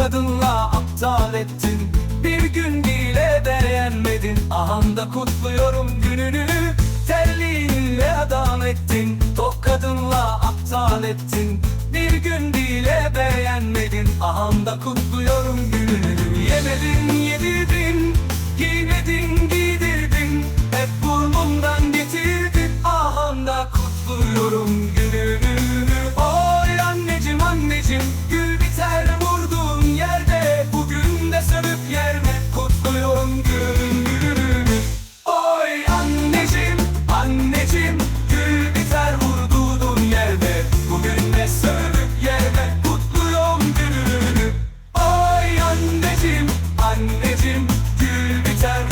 kadınla aptal ettin. Bir gün bile beğenmedin. Ahanda kutluyorum gününü. Terliğinle adam ettin. Tok kadınla aptal ettin. Bir gün bile beğenmedin. Ahanda kutluyorum gününü. Yemedin time.